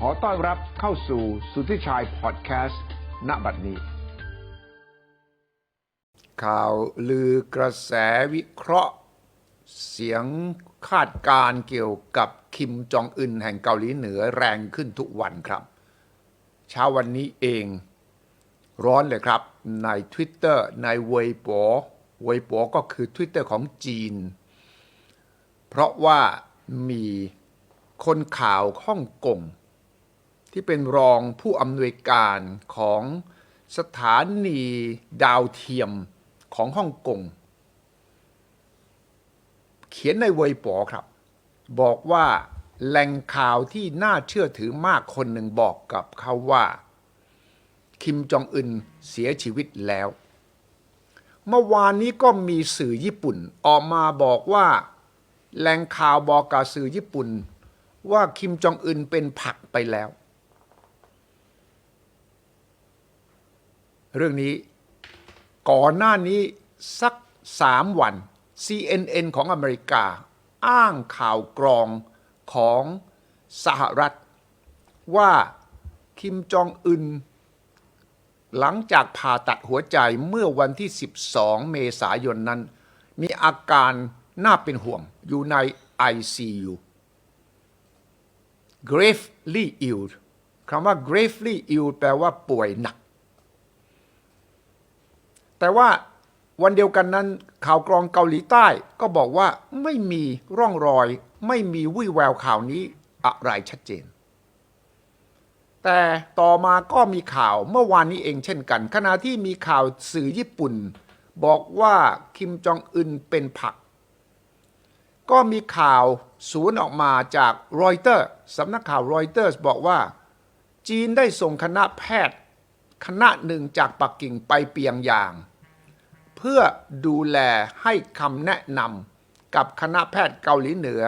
ขอต้อนรับเข้าสู่สุทธิชัยพอดแคสต์ณบัดนี้ ข่าวลือกระแสวิเคราะห์ เสียงคาดการเกี่ยวกับคิมจองอึนแห่งเกาหลีเหนือแรงขึ้นทุกวันครับ เช้าวันนี้เองร้อนเลยครับ ใน Twitter ในเวยป๋อเวยป๋อก็คือ Twitter ของจีน เพราะว่ามีคนข่าวฮ่องกง ที่เป็นรองผู้อำนวยการของสถานีดาวเทียมของฮ่องกงเขียนในเวยป๋อครับ บอกว่าแหล่งข่าวที่น่าเชื่อถือมากคนหนึ่งบอกกับเขาว่า คิมจองอึนเสียชีวิตแล้ว เมื่อวานนี้ก็มีสื่อญี่ปุ่นออกมาบอกว่าแหล่งข่าวบอกกับสื่อญี่ปุ่น ว่าคิมจองอึนเป็นผักไปแล้ว เรื่องนี้ ก่อนหน้านี้สักสามวัน CNN ของอเมริกา อ้างข่าวกรองของสหรัฐ ว่าคิมจองอึนหลังจากผ่าตัดหัวใจเมื่อวันที่ 12 เมษายนนั้น มีอาการน่าเป็นห่วงอยู่ใน ICU gravely ill คำว่า gravely ill แปลว่าป่วยหนัก แต่ว่าวันเดียวกันนั้นข่าวกรองเกาหลีใต้ก็บอกว่าไม่มีร่องรอย ไม่มีวี่แววข่าวนี้อะไรชัดเจน แต่ต่อมาก็มีข่าวเมื่อวานนี้เองเช่นกัน ขณะที่มีข่าวสื่อญี่ปุ่น บอกว่าคิมจองอึนเป็นผัก ก็มีข่าวศูนออกมาจากรอยเตอร์สำนักข่าวรอยเตอร์บอกว่า จีนได้ส่งคณะแพทย์ คณะหนึ่งจากปักกิ่งไปเปียงยาง เพื่อดูแลให้คำแนะนำกับคณะแพทย์เกาหลีเหนือ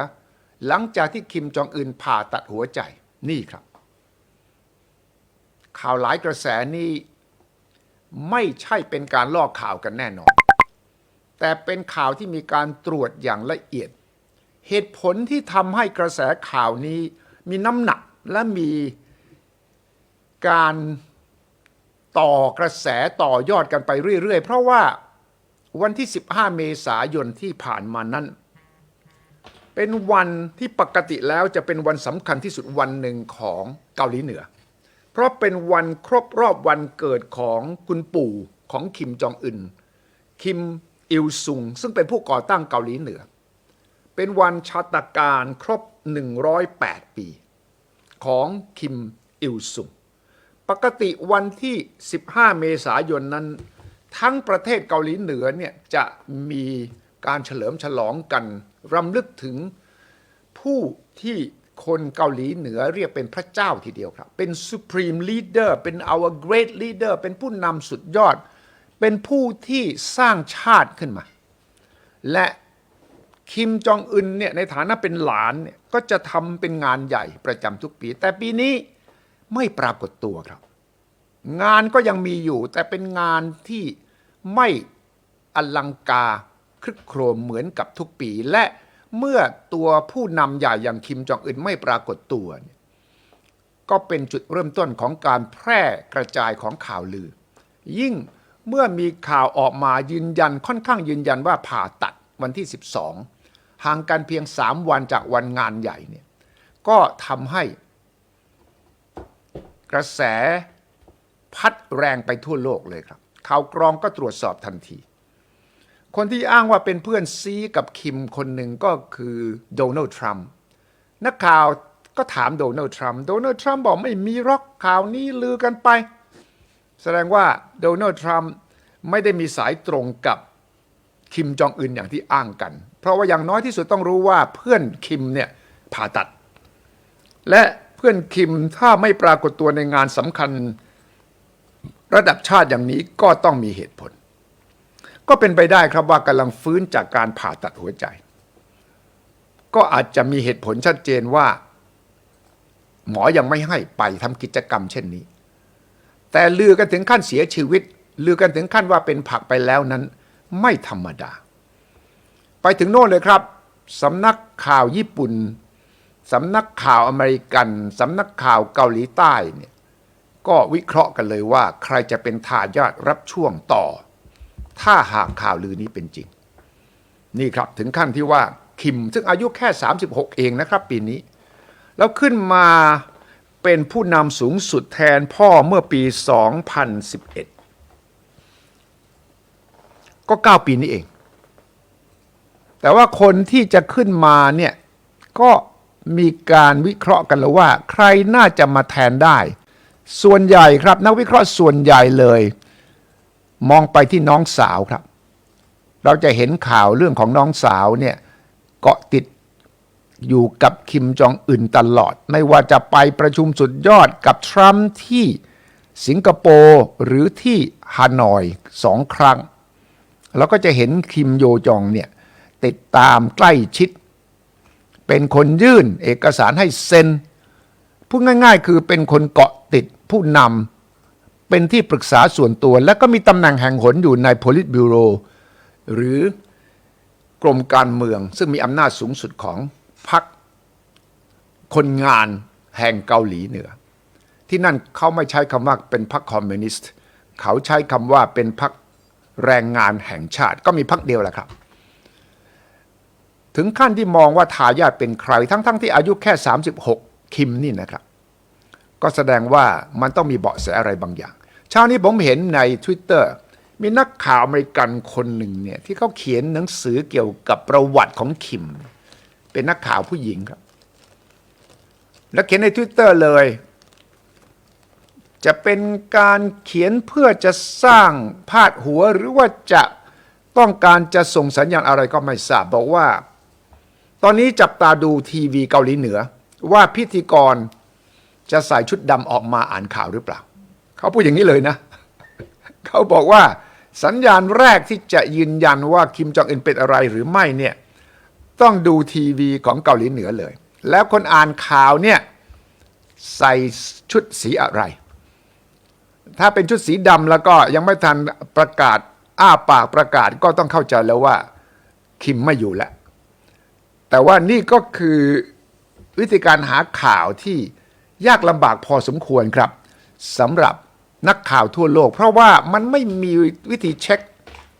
หลังจากที่คิมจองอึนผ่าตัดหัวใจนี่ครับ ข่าวหลายกระแสนี้ไม่ใช่เป็นการลอกข่าวกันแน่นอน แต่เป็นข่าวที่มีการตรวจอย่างละเอียด เหตุผลที่ทำให้กระแสข่าวนี้มีน้ำหนักและมีการ ต่อกระแสต่อยอดกันไปเรื่อยๆ เพราะว่าวันที่ 15 เมษายนที่ผ่านมานั้น เป็นวันที่ปกติแล้วจะเป็นวันสำคัญที่สุดวันหนึ่งของเกาหลีเหนือ เพราะเป็นวันครบรอบวันเกิดของคุณปู่ของคิมจองอึนคิมอิลซุง ซึ่งเป็นผู้ก่อตั้งเกาหลีเหนือ เป็นวันชาตการครบ 108 ปี ของคิมอิลซุง ปกติวันที่ 15 เมษายนนั้น ทั้งประเทศเกาหลีเหนือเนี่ยจะมีการเฉลิมฉลองกันรำลึกถึงผู้ที่คนเกาหลีเหนือเรียกเป็นพระเจ้าทีเดียวครับ เป็น supreme leader เป็น our great leader เป็นผู้นำสุดยอด เป็นผู้ที่สร้างชาติขึ้นมา และคิมจองอึนเนี่ยในฐานะเป็นหลานเนี่ยก็จะทำเป็นงานใหญ่ประจำทุกปี แต่ปีนี้ ไม่ปรากฏตัวครับ งานก็ยังมีอยู่ แต่เป็นงานที่ไม่อลังกาครึกโครมเหมือนกับทุกปี และเมื่อตัวผู้นำใหญ่อย่างคิมจองอึนไม่ปรากฏตัวเนี่ยก็เป็นจุดเริ่มต้นของการแพร่กระจายของข่าวลือ ยิ่งเมื่อมีข่าวออกมายืนยันค่อนข้างยืนยันว่าผ่าตัดวันที่ 12 ห่างกันเพียง 3 วันจากวันงานใหญ่เนี่ยก็ทำให้ กระแสพัดแรงไปทั่วโลกเลยครับข่าวกรองก็ตรวจสอบทันที คนที่อ้างว่าเป็นเพื่อนซีกับคิมคนหนึ่งก็คือโดนัลด์ทรัมป์นักข่าวก็ถามโดนัลด์ทรัมป์โดนัลด์ทรัมป์บอกไม่มีรอกข่าวนี้ลือกันไป แสดงว่าโดนัลด์ทรัมป์ไม่ได้มีสายตรงกับคิมจองอึนอย่างที่อ้างกัน เพราะว่าอย่างน้อยที่สุดต้องรู้ว่าเพื่อนคิมเนี่ยผ่าตัด และ เพื่อนคิมถ้าไม่ปรากฏตัวในงานสำคัญ ระดับชาติอย่างนี้ก็ต้องมีเหตุผล ก็เป็นไปได้ครับว่ากำลังฟื้นจากการผ่าตัดหัวใจ ก็อาจจะมีเหตุผลชัดเจนว่า หมอยังไม่ให้ไปทำกิจกรรมเช่นนี้ แต่ลือกันถึงขั้นเสียชีวิต ลือกันถึงขั้นว่าเป็นผักไปแล้วนั้น ไม่ธรรมดา ไปถึงโน่นเลยครับสำนักข่าวญี่ปุ่น สำนักข่าวอเมริกัน สำนักข่าวเกาหลีใต้เนี่ยก็วิเคราะห์กันเลยว่า ใครจะเป็นทายาทรับช่วงต่อ ถ้าหากข่าวลือนี้เป็นจริง นี่ครับถึงขั้นที่ว่าคิมซึ่งอายุแค่ 36 เองนะครับปีนี้ แล้วขึ้นมาเป็นผู้นำสูงสุดแทนพ่อเมื่อปี 2011 ก็ 9 ปีนี้เอง แต่ว่าคนที่จะขึ้นมาเนี่ยก็ มีการวิเคราะห์กันแล้วว่า ใครน่าจะมาแทนได้ ส่วนใหญ่ครับ นักวิเคราะห์ส่วนใหญ่เลย มองไปที่น้องสาวครับ เราจะเห็นข่าวเรื่องของน้องสาวเนี่ยเกาะติดอยู่กับคิมจองอึนตลอด ไม่ว่าจะไปประชุมสุดยอดกับทรัมป์ที่สิงคโปร์หรือที่ฮานอยสองครั้งเราก็จะเห็นคิมโยจองเนี่ยติดตามใกล้ชิด เป็นคนยื่นเอกสารให้เซ็นพูดง่าย ๆ คือเป็นคนเกาะติดผู้นำเป็นที่ปรึกษาส่วนตัว และก็มีตำแหน่งแห่งหนอยู่ใน Polit Bureau หรือกรมการเมือง ซึ่งมีอำนาจสูงสุดของพรรคคนงานแห่งเกาหลีเหนือ ที่นั่นเขาไม่ใช้คำว่าเป็นพรรคคอมมิวนิสต์ เขาใช้คำว่าเป็นพรรคแรงงานแห่งชาติ ก็มีพรรคเดียวแหละครับ ถึงขั้นที่มองว่าทายาทเป็นใคร ทั้งๆทที่อายุแค่ 36 คิมนี่นะครับ ก็แสดงว่ามันต้องมีเบาะแสอะไรบางอย่าง เช้านี้ผมเห็นใน Twitter มีนักข่าวอเมริกันคนหนึ่งเนี่ยที่เขาเขียนหนังสือเกี่ยวกับประวัติของคิม เป็นนักข่าวผู้หญิงครับ แล้วเขียนใน Twitter เลย จะเป็นการเขียนเพื่อจะสร้างพาดหัวหรือว่าจะต้องการจะส่งสัญญาณอะไรก็ไม่ทราบบอกว่า ตอนนี้จับตาดูทีวีเกาหลีเหนือ ว่าพิธีกรจะใส่ชุดดำออกมาอ่านข่าวหรือเปล่า เขาพูดอย่างนี้เลยนะ เขาบอกว่าสัญญาณแรกที่จะยืนยันว่าคิมจองอึนเป็นอะไรหรือไม่เนี่ยต้องดูทีวีของเกาหลีเหนือเลย แล้วคนอ่านข่าวเนี่ยใส่ชุดสีอะไร ถ้าเป็นชุดสีดำแล้วก็ยังไม่ทันประกาศอ้าปากประกาศก็ต้องเข้าใจแล้วว่า คิมไม่อยู่แล้ว แต่ว่านี่ก็คือวิธีการหาข่าวที่ยากลำบากพอสมควรครับสำหรับนักข่าวทั่วโลก เพราะว่ามันไม่มีวิธีเช็ค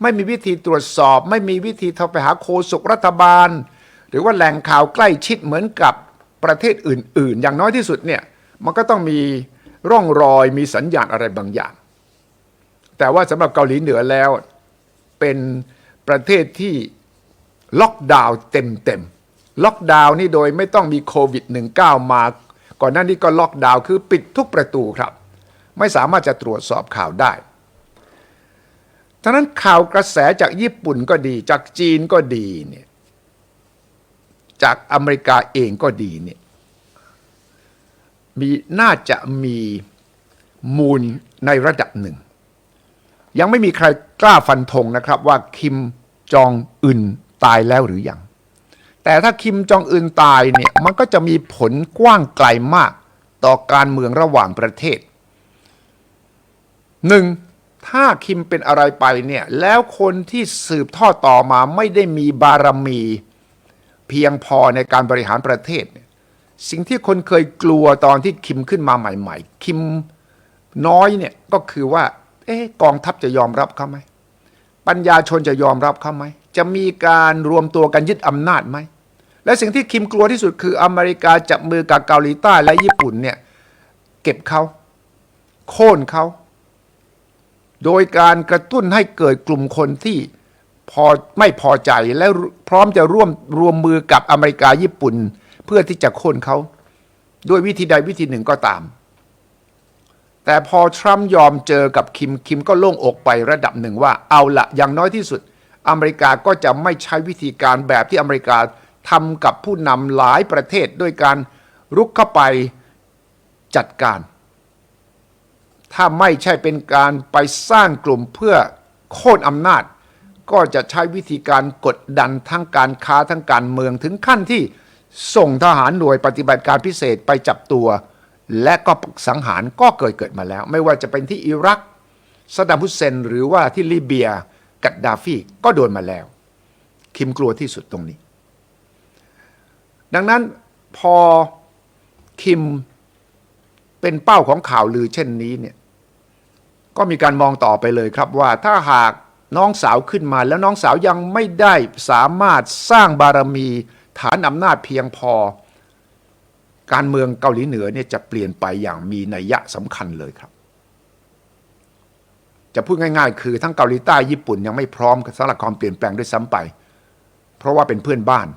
ไม่มีวิธีตรวจสอบ ไม่มีวิธีโทรไปหาโฆษกรัฐบาล หรือว่าแหล่งข่าวใกล้ชิดเหมือนกับประเทศอื่น ๆ อย่างน้อยที่สุดเนี่ยมันก็ต้องมีร่องรอยมีสัญญาณอะไรบางอย่าง แต่ว่าสำหรับเกาหลีเหนือแล้วเป็นประเทศที่ล็อกดาวน์เต็มๆ ล็อกดาวน์นี่โดยไม่ต้องมีโควิด -19 มา ก่อนหน้านี้ก็ล็อกดาวน์คือปิดทุกประตูครับ ไม่สามารถจะตรวจสอบข่าวได้ทั้งนั้นข่าวกระแสจากญี่ปุ่นก็ดี จากจีนก็ดีเนี่ยจากอเมริกาเองก็ดีเนี่ยมีน่าจะมีมูลในระดับหนึ่ง ยังไม่มีใครกล้าฟันธงนะครับว่าคิมจองอึนตายแล้วหรือยัง แต่ถ้าคิมจองอึนตายเนี่ยมันก็จะมีผลกว้างไกลมากต่อการเมืองระหว่างประเทศหนึ่งถ้าคิมเป็นอะไรไปเนี่ยแล้วคนที่สืบทอดต่อมาไม่ได้มีบารมี เพียงพอในการบริหารประเทศ สิ่งที่คนเคยกลัวตอนที่คิมขึ้นมาใหม่ ๆ คิมน้อยเนี่ยก็คือว่า เอ๊กองทัพจะยอมรับเขาไหมปัญญาชนจะยอมรับเขาไหมจะมีการรวมตัวกันยึดอำนาจไหม และสิ่งที่คิมกลัวที่สุดคืออเมริกาจับมือกับเกาหลีใต้และญี่ปุ่นเนี่ยเก็บเขาโค่นเขาโดยการกระตุ้นให้เกิดกลุ่มคนที่พอไม่พอใจและพร้อมจะร่วมรวมมือกับอเมริกาญี่ปุ่น เพื่อที่จะโค่นเขาด้วยวิธีใดวิธีหนึ่งก็ตาม แต่พอทรัมป์ยอมเจอกับคิมคิมก็โล่งอกไประดับหนึ่งว่าเอาละอย่างน้อยที่สุด อเมริกาก็จะไม่ใช้วิธีการแบบที่อเมริกา ทำกับผู้นำหลายประเทศด้วยการรุกเข้าไปจัดการ ถ้าไม่ใช่เป็นการไปสร้างกลุ่มเพื่อโค่นอำนาจ ก็จะใช้วิธีการกดดันทั้งการค้าทั้งการเมืองถึงขั้นที่ส่งทหารหน่วยปฏิบัติการพิเศษไปจับตัว และก็สังหารก็เกิดเกิดมาแล้ว ไม่ว่าจะเป็นที่อิรักซัดดัมฮุสเซน หรือว่าที่ลิเบีย กัดดาฟีก็โดนมาแล้ว คิมกลัวที่สุดตรงนี้ ดังนั้นพอคิมเป็นเป้าของข่าวลือเช่นนี้เนี่ยก็มีการมองต่อไปเลยครับว่าถ้าหากน้องสาวขึ้นมาแล้วน้องสาวยังไม่ได้สามารถสร้างบารมีฐานอำนาจเพียงพอ การเมืองเกาหลีเหนือเนี่ยจะเปลี่ยนไปอย่างมีนัยยะสำคัญเลยครับ จะพูดง่ายๆ คือทั้งเกาหลีใต้ญี่ปุ่นยังไม่พร้อมสำหรับความเปลี่ยนแปลงด้วยซ้ำไป เพราะว่าเป็นเพื่อนบ้าน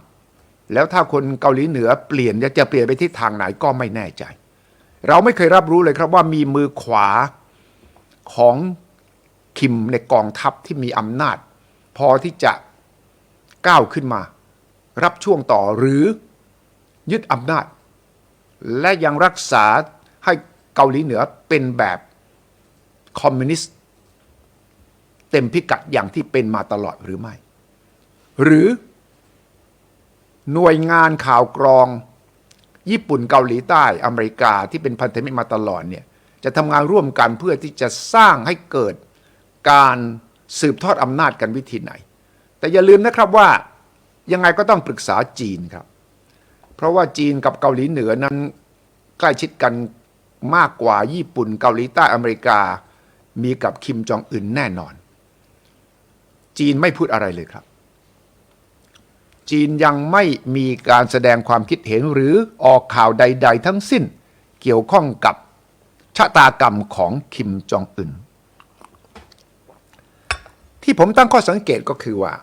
แล้วถ้าคนเกาหลีเหนือเปลี่ยนจะเปลี่ยนไปทิศทางไหนก็ไม่แน่ใจ เราไม่เคยรับรู้เลยครับว่ามีมือขวาของคิมในกองทัพที่มีอำนาจ พอที่จะก้าวขึ้นมา รับช่วงต่อหรือยึดอำนาจ และยังรักษาให้เกาหลีเหนือเป็นแบบคอมมิวนิสต์เต็มพิกัดอย่างที่เป็นมาตลอดหรือไม่ หรือ หน่วยงานข่าวกรอง ญี่ปุ่นเกาหลีใต้อเมริกาที่เป็นพันธมิตรมาตลอดเนี่ยจะทำงานร่วมกันเพื่อที่จะสร้างให้เกิดการสืบทอดอำนาจกันวิธีไหน แต่อย่าลืมนะครับว่ายังไงก็ต้องปรึกษาจีนครับ เพราะว่าจีนกับเกาหลีเหนือนั้นใกล้ชิดกันมากกว่าญี่ปุ่นเกาหลีใต้อเมริกา มีกับคิมจองอึนแน่นอน จีนไม่พูดอะไรเลยครับ จีนยังไม่มีการแสดงความคิดเห็นหรือออกข่าวใด ๆ ทั้งสิ้น เกี่ยวข้องกับชะตากรรมของคิมจองอึนที่ผมตั้งข้อสังเกตก็คือว่า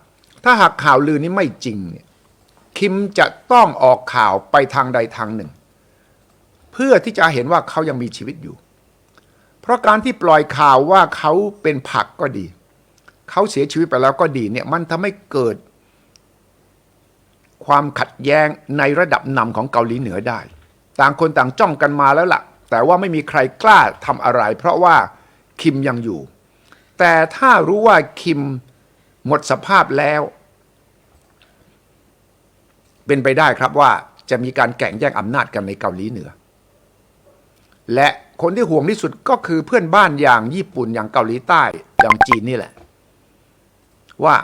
ถ้าหากข่าวลือนี้ไม่จริงเนี่ยคิมจะต้องออกข่าวไปทางใดทางหนึ่ง เพื่อที่จะเห็นว่าเขายังมีชีวิตอยู่ เพราะการที่ปล่อยข่าวว่าเขาเป็นผักก็ดี เขาเสียชีวิตไปแล้วก็ดีเนี่ยมันทำให้เกิด ความขัดแย้งในระดับนำของเกาหลีเหนือได้ ต่างคนต่างจ้องกันมาแล้วล่ะ แต่ว่าไม่มีใครกล้าทำอะไร เพราะว่าคิมยังอยู่ แต่ถ้ารู้ว่าคิมหมดสภาพแล้ว เป็นไปได้ครับว่าจะมีการแข่งแย่งอำนาจกันในเกาหลีเหนือ และคนที่ห่วงที่สุดก็คือเพื่อนบ้านอย่างญี่ปุ่นอย่างเกาหลีใต้อย่างจีนนี่แหละ ว่า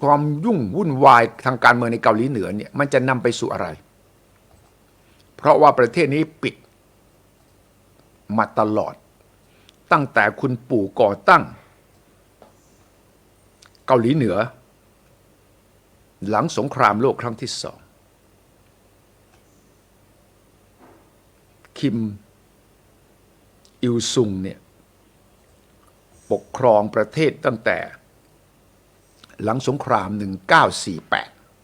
ความยุ่งวุ่นวายทางการเมืองในเกาหลีเหนือเนี่ยมันจะนำไปสู่อะไร เพราะว่าประเทศนี้ปิดมาตลอด ตั้งแต่คุณปู่ก่อตั้ง เกาหลีเหนือ หลังสงครามโลกครั้งที่สองคิม อิลซุงเนี่ยปกครองประเทศตั้งแต่ หลังสงคราม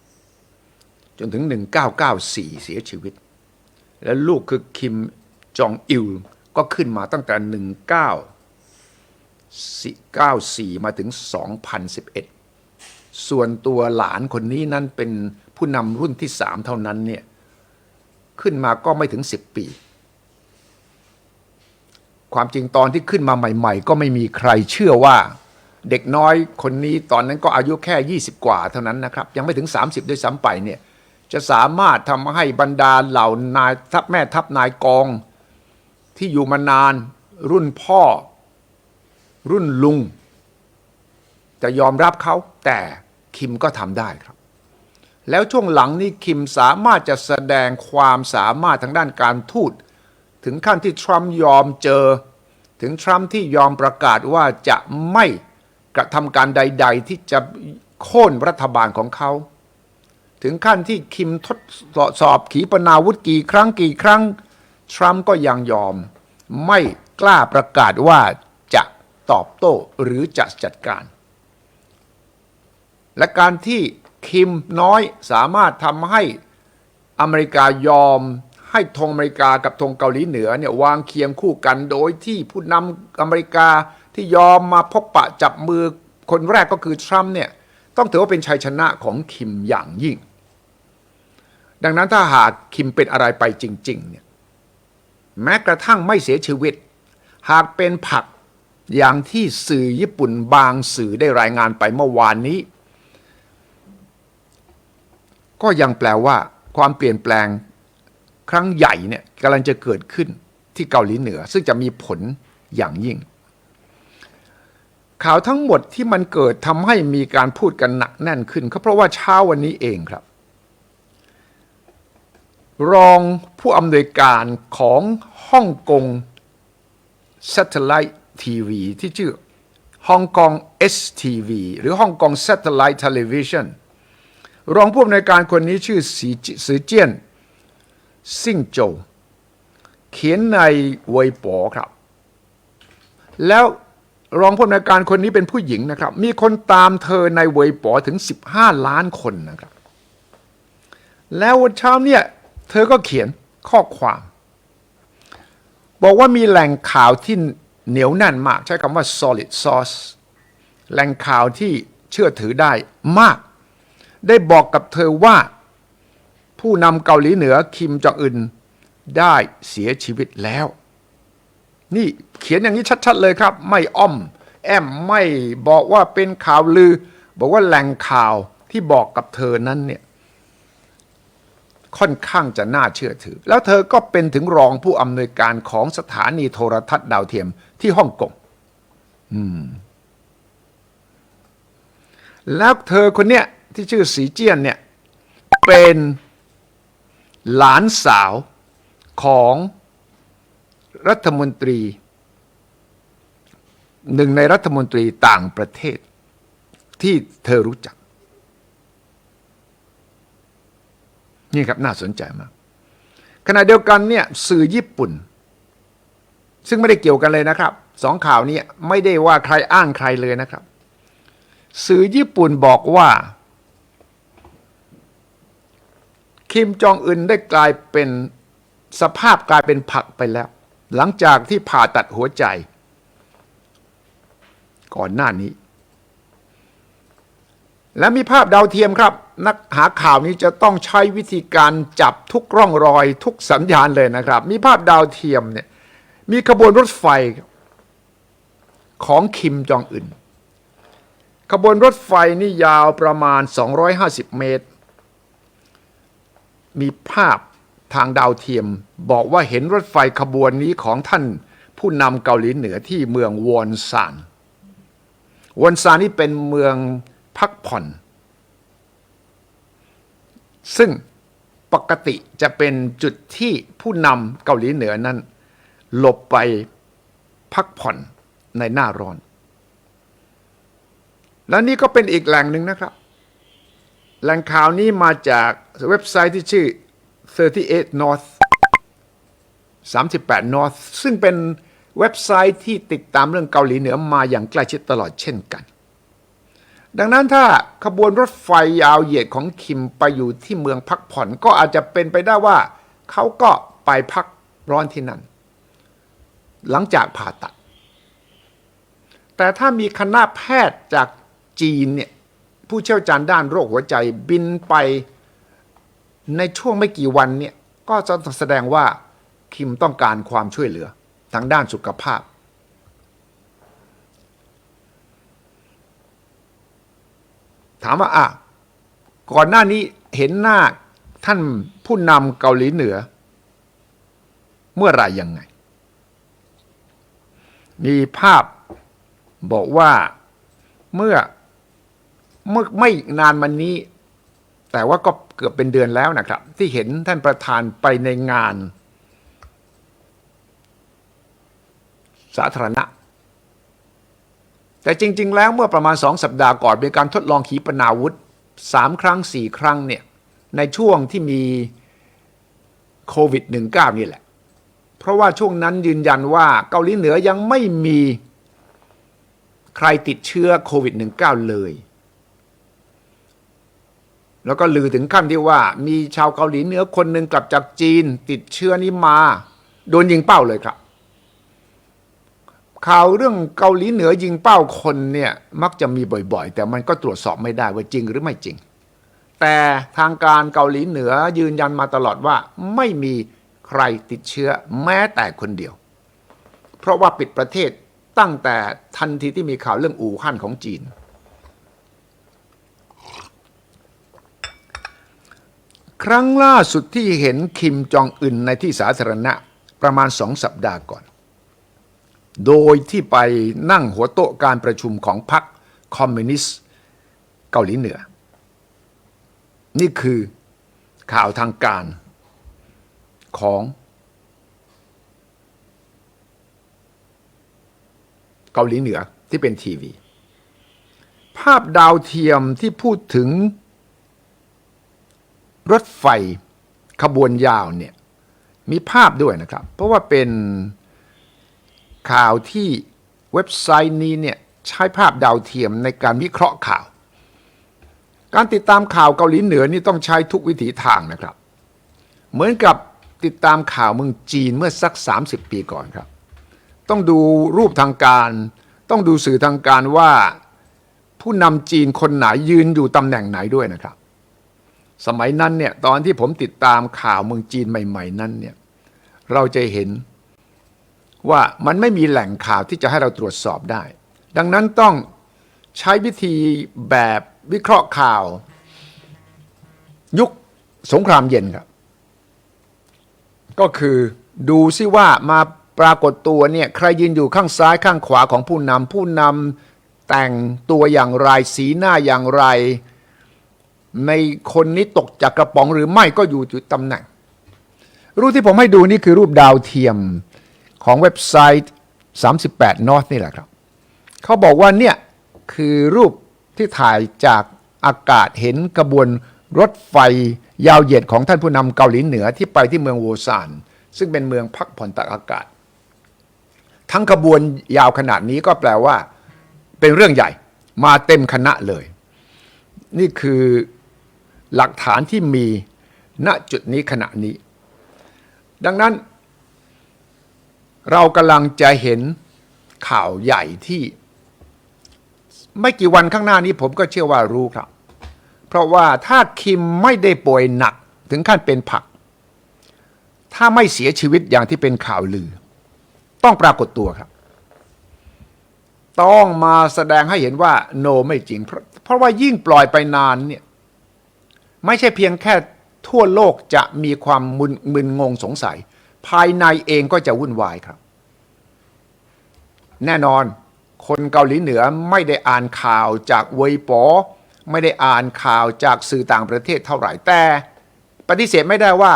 1948 จนถึง 1994 เสียชีวิต และลูกคือคิมจองอิลก็ขึ้นมาตั้งแต่ 1994 มาถึง 2011 ส่วนตัวหลานคนนี้นั้นเป็นผู้นำรุ่นที่สามเท่านั้นเนี่ยขึ้นมาก็ไม่ถึง 10 ปี ความจริงตอนที่ขึ้นมาใหม่ ๆ ก็ไม่มีใครเชื่อว่า เด็กน้อยคนนี้ตอนนั้นก็อายุแค่ 20 กว่าเท่านั้นนะครับ ยังไม่ถึง 30 ด้วยซ้ำไปเนี่ยจะสามารถทำให้บรรดาเหล่านายทัพแม่ทัพนายกอง ที่อยู่มานานรุ่นพ่อ รุ่นลุง จะยอมรับเขาแต่คิมก็ทำได้ครับ แล้วช่วงหลังนี้คิมสามารถจะแสดงความสามารถทางด้านการทูต ถึงขั้นที่ทรัมป์ยอมเจอ ถึงทรัมป์ที่ยอมประกาศว่าจะไม่ กระทำการใด ๆ ที่จะโค่นรัฐบาลของเขา ถึงขั้นที่คิมทดสอบขีปนาวุธกี่ครั้งกี่ครั้ง ทรัมป์ก็ยังยอม ไม่กล้าประกาศว่าจะตอบโต้หรือจะจัดการ และการที่คิมน้อยสามารถทำให้อเมริกายอมให้ธงอเมริกากับธงเกาหลีเหนือเนี่ยวางเคียงคู่กันโดยที่ผู้นำอเมริกา ที่ยอมมาพบปะจับมือคนแรกก็คือทรัมป์เนี่ยต้องถือว่าเป็นชัยชนะของคิมอย่างยิ่ง ดังนั้นถ้าหากคิมเป็นอะไรไปจริง ๆ เนี่ยแม้กระทั่งไม่เสียชีวิต หากเป็นผักอย่างที่สื่อญี่ปุ่นบางสื่อได้รายงานไปเมื่อวานนี้ ก็ยังแปลว่าความเปลี่ยนแปลงครั้งใหญ่เนี่ยกำลังจะเกิดขึ้นที่เกาหลีเหนือ ซึ่งจะมีผลอย่างยิ่ง ข่าวทั้งหมดที่มันเกิดทำให้มีการพูดกันหนักแน่นขึ้นก็เพราะว่าเช้าวันนี้เองครับ รองผู้อำนวยการของฮ่องกง Satellite TV ที่ชื่อฮ่องกง STV หรือฮ่องกง Satellite Television รองผู้อำนวยการคนนี้ชื่อสีสือเจียนซิ่งโจ เขียนในเวยป๋อครับ แล้ว รองผู้อำนวยการคนนี้เป็นผู้หญิงนะครับ มีคนตามเธอในเวยป๋อถึง 15 ล้านคนนะครับ แล้ววันเช้าเนี่ย เธอก็เขียนข้อความ บอกว่ามีแหล่งข่าวที่เหนียวแน่นมาก ใช้คำว่า solid source แหล่งข่าวที่เชื่อถือได้มาก ได้บอกกับเธอว่า ผู้นำเกาหลีเหนือคิมจองอึนได้เสียชีวิตแล้ว นี่เขียนอย่างนี้ชัด ๆ เลยครับ ไม่อ้อม แอมไม่บอกว่าเป็นข่าวลือ บอกว่าแหล่งข่าวที่บอกกับเธอนั้นเนี่ยค่อนข้างจะน่าเชื่อถือ แล้วเธอก็เป็นถึงรองผู้อำนวยการของสถานีโทรทัศน์ดาวเทียมที่ฮ่องกงอืม แล้วเธอคนเนี้ยที่ชื่อสีเจี้ยนเนี่ย เป็นหลานสาวของ รัฐมนตรี หนึ่งในรัฐมนตรีต่างประเทศ ที่เธอรู้จัก นี่ครับน่าสนใจมาก ขณะเดียวกันเนี่ยสื่อญี่ปุ่น ซึ่งไม่ได้เกี่ยวกันเลยนะครับสองข่าวนี้ไม่ได้ว่าใครอ้างใครเลยนะครับ สื่อญี่ปุ่นบอกว่าคิมจองอึนได้กลายเป็นสภาพกลายเป็นผักไปแล้ว หลังจากที่ผ่าตัดหัวใจ ก่อนหน้านี้ และมีภาพดาวเทียมครับ นักหาข่าวนี้จะต้องใช้วิธีการจับทุกร่องรอย ทุกสัญญาณเลยนะครับ มีภาพดาวเทียมเนี่ยมีขบวนรถไฟของคิมจองอึนขบวนรถไฟนี่ยาวประมาณ 250 เมตร มีภาพ ทางดาวเทียม บอกว่าเห็นรถไฟขบวนนี้ของท่านผู้นำเกาหลีเหนือที่เมืองวอนซานวอนซานนี่เป็นเมืองพักผ่อน ซึ่งปกติจะเป็นจุดที่ผู้นำเกาหลีเหนือนั้นหลบไปพักผ่อนในหน้าร้อน และนี่ก็เป็นอีกแหล่งหนึ่งนะครับ แหล่งข่าวนี้มาจากเว็บไซต์ที่ชื่อ 38 North 38 North ซึ่งเป็นเว็บไซต์ที่ติดตามเรื่องเกาหลีเหนือมาอย่างใกล้ชิดตลอดเช่นกัน ดังนั้นถ้าขบวนรถไฟยาวเหยียดของคิมไปอยู่ที่เมืองพักผ่อนก็อาจจะเป็นไปได้ว่าเขาก็ไปพักร้อนที่นั่น หลังจากผ่าตัด แต่ถ้ามีคณะแพทย์จากจีนเนี่ยผู้เชี่ยวชาญด้านโรคหัวใจบินไป ในช่วงไม่กี่วันเนี่ยก็จะแสดงว่าคิมต้องการความช่วยเหลือทางด้านสุขภาพ ถามว่าอะก่อนหน้านี้เห็นหน้าท่านผู้นำเกาหลีเหนือ เมื่อไหร่ยังไง มีภาพบอกว่าเมื่อเมื่อไม่นานมานี้ แต่ว่าก็เกือบเป็นเดือนแล้วนะครับ ที่เห็นท่านประธานไปในงาน สาธารณะ แต่จริง ๆ แล้วเมื่อประมาณสองสัปดาห์ก่อนมีการทดลองขีปนาวุธสามครั้งสี่ครั้งเนี่ยในช่วงที่มีโควิด -19 นี่แหละ เพราะว่าช่วงนั้นยืนยันว่าเกาหลีเหนือยังไม่มีใครติดเชื้อโควิด -19 เลย แล้วก็ลือถึงขั้นที่ว่า มีชาวเกาหลีเหนือคนหนึ่งกลับจากจีน ติดเชื้อนี้มา โดนยิงเป้าเลยครับ ข่าวเรื่องเกาหลีเหนือยิงเป้าคนเนี่ยมักจะมีบ่อยๆ แต่มันก็ตรวจสอบไม่ได้ว่าจริงหรือไม่จริง แต่ทางการเกาหลีเหนือยืนยันมาตลอดว่าไม่มีใครติดเชื้อแม้แต่คนเดียว เพราะว่าปิดประเทศตั้งแต่ทันทีที่มีข่าวเรื่องอู่ฮั่นของจีน ครั้งล่าสุดที่เห็นคิมจองอึนในที่สาธารณะประมาณสองสัปดาห์ก่อน โดยที่ไปนั่งหัวโต๊ะการประชุมของพรรคคอมมิวนิสต์เกาหลีเหนือ นี่คือข่าวทางการของเกาหลีเหนือที่เป็นทีวี ภาพดาวเทียมที่พูดถึง รถไฟขบวนยาวเนี่ยมีภาพด้วยนะครับ เพราะว่าเป็นข่าวที่เว็บไซต์นี้เนี่ยใช้ภาพดาวเทียมในการวิเคราะห์ข่าว การติดตามข่าวเกาหลีเหนือนี่ต้องใช้ทุกวิถีทางนะครับ เหมือนกับติดตามข่าวเมืองจีนเมื่อสัก 30 ปีก่อนครับ ต้องดูรูปทางการ ต้องดูสื่อทางการว่าผู้นำจีนคนไหนยืนอยู่ตำแหน่งไหนด้วยนะครับ สมัยนั้นเนี่ยตอนที่ผมติดตามข่าวเมืองจีนใหม่ ๆ นั้นเนี่ยเราจะเห็นว่ามันไม่มีแหล่งข่าวที่จะให้เราตรวจสอบได้ ดังนั้นต้องใช้วิธีแบบวิเคราะห์ข่าว ยุคสงครามเย็นครับ ก็คือดูซิว่ามาปรากฏตัวเนี่ยใครยืนอยู่ข้างซ้ายข้างขวาของผู้นำผู้นำแต่งตัวอย่างไรสีหน้าอย่างไร ในคนนี้ตกจากกระป๋องหรือไม่ก็อยู่จุดตำแหน่ง รูปที่ผมให้ดูนี่คือรูปดาวเทียมของเว็บไซต์ 38 North นี่แหละครับ เขาบอกว่าเนี่ยคือรูปที่ถ่ายจากอากาศเห็นกระบวนรถไฟยาวเหยียดของท่านผู้นำเกาหลีเหนือที่ไปที่เมืองโวซาน ซึ่งเป็นเมืองพักผ่อนตากอากาศ ทั้งขบวนยาวขนาดนี้ก็แปลว่า เป็นเรื่องใหญ่มาเต็มคณะเลย นี่คือ หลักฐานที่มีณจุดนี้ขณะนี้ ดังนั้น เรากำลังจะเห็นข่าวใหญ่ที่ ไม่กี่วันข้างหน้านี้ผมก็เชื่อว่ารู้ครับ เพราะว่าถ้าคิมไม่ได้ป่วยหนักถึงขั้นเป็นผัก ถ้าไม่เสียชีวิตอย่างที่เป็นข่าวลือ ต้องปรากฏตัวครับ ต้องมาแสดงให้เห็นว่าโนไม่จริง เพราะเพราะว่ายิ่งปล่อยไปนานเนี่ย ไม่ใช่เพียงแค่ทั่วโลกจะมีความมึนมึนงงสงสัย ภายในเองก็จะวุ่นวายครับ แน่นอนคนเกาหลีเหนือไม่ได้อ่านข่าวจากเวยปอไม่ได้อ่านข่าวจากสื่อต่างประเทศเท่าไหร่แต่ ปฏิเสธไม่ได้ว่า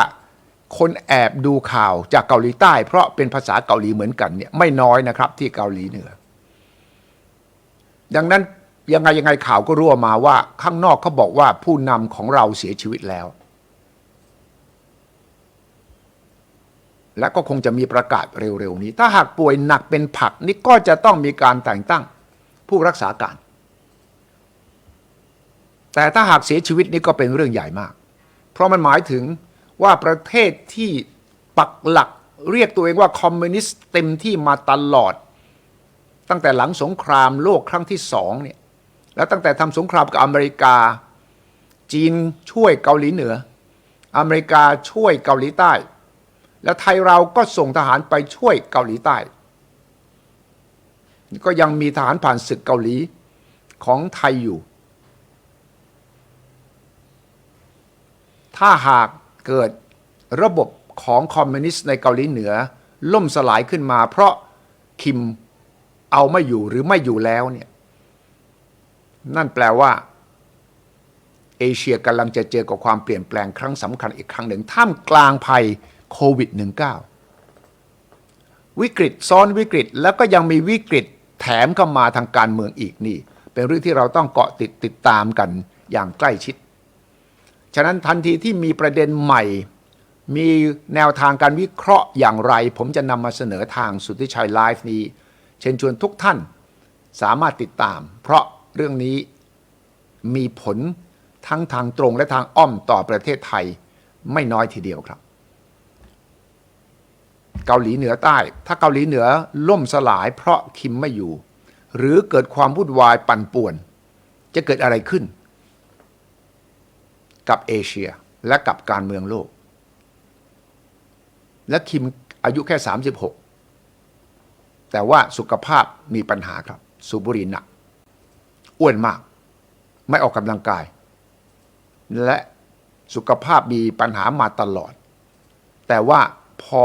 คนแอบดูข่าวจากเกาหลีใต้ เพราะเป็นภาษาเกาหลีเหมือนกันเนี่ยไม่น้อยนะครับที่เกาหลีเหนือ ดังนั้น ยังไงยังไงข่าวก็รั่วมาว่า ข้างนอกเขาบอกว่าผู้นำของเราเสียชีวิตแล้ว และก็คงจะมีประกาศเร็วๆนี้ ถ้าหากป่วยหนักเป็นผักนี่ก็จะต้องมีการแต่งตั้งผู้รักษาการ แต่ถ้าหากเสียชีวิตนี่ก็เป็นเรื่องใหญ่มาก เพราะมันหมายถึงว่าประเทศที่ปักหลักเรียกตัวเองว่าคอมมิวนิสต์เต็มที่มาตลอด ตั้งแต่หลังสงครามโลกครั้งที่สองเนี่ย แล้วตั้งแต่ทำสงครามกับอเมริกา จีนช่วยเกาหลีเหนือ อเมริกาช่วยเกาหลีใต้ แล้วไทยเราก็ส่งทหารไปช่วยเกาหลีใต้ ก็ยังมีทหารผ่านศึกเกาหลีของไทยอยู่ ถ้าหากเกิดระบบของคอมมิวนิสต์ในเกาหลีเหนือ ล่มสลายขึ้นมาเพราะคิมเอาไม่อยู่หรือไม่อยู่แล้วเนี่ย นั่นแปลว่าเอเชียกำลังจะเจอกับความเปลี่ยนแปลงครั้งสำคัญอีกครั้งหนึ่ง ท่ามกลางภัยโควิด -19 วิกฤตซ้อนวิกฤตแล้วก็ยังมีวิกฤตแถมเข้ามาทางการเมืองอีกนี่ เป็นเรื่องที่เราต้องเกาะติดติดตามกันอย่างใกล้ชิด ฉะนั้นทันทีที่มีประเด็นใหม่ มีแนวทางการวิเคราะห์อย่างไร ผมจะนำมาเสนอทางสุทธิชัยไลฟ์นี้ เชิญชวนทุกท่านสามารถติดตาม เพราะ เรื่องนี้มีผลทั้งทางตรงและทางอ้อมต่อประเทศไทยไม่น้อยทีเดียวครับ เกาหลีเหนือใต้ ถ้าเกาหลีเหนือล่มสลายเพราะคิมไม่อยู่ หรือเกิดความวุ่นวายปั่นป่วน จะเกิดอะไรขึ้น กับเอเชียและกับการเมืองโลก และคิมอายุแค่ 36 แต่ว่าสุขภาพมีปัญหาครับ สูบบุหรี่หนัก อ้วนมาก ไม่ออกกำลังกาย และสุขภาพมีปัญหามาตลอด แต่ว่าพอ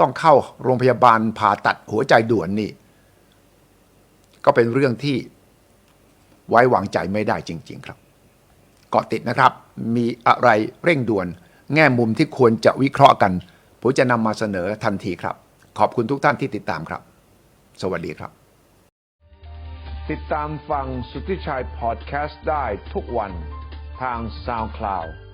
ต้องเข้าโรงพยาบาลผ่าตัดหัวใจด่วนนี่ ก็เป็นเรื่องที่ไว้วางใจไม่ได้จริง ๆ ครับเกาะติดนะครับ มีอะไรเร่งด่วน แง่มุมที่ควรจะวิเคราะห์กัน ผมจะนำมาเสนอทันทีครับ ขอบคุณทุกท่านที่ติดตามครับ สวัสดีครับ ติดตามฟังสุทธิชัยพอดแคสต์ได้ทุกวันทาง SoundCloud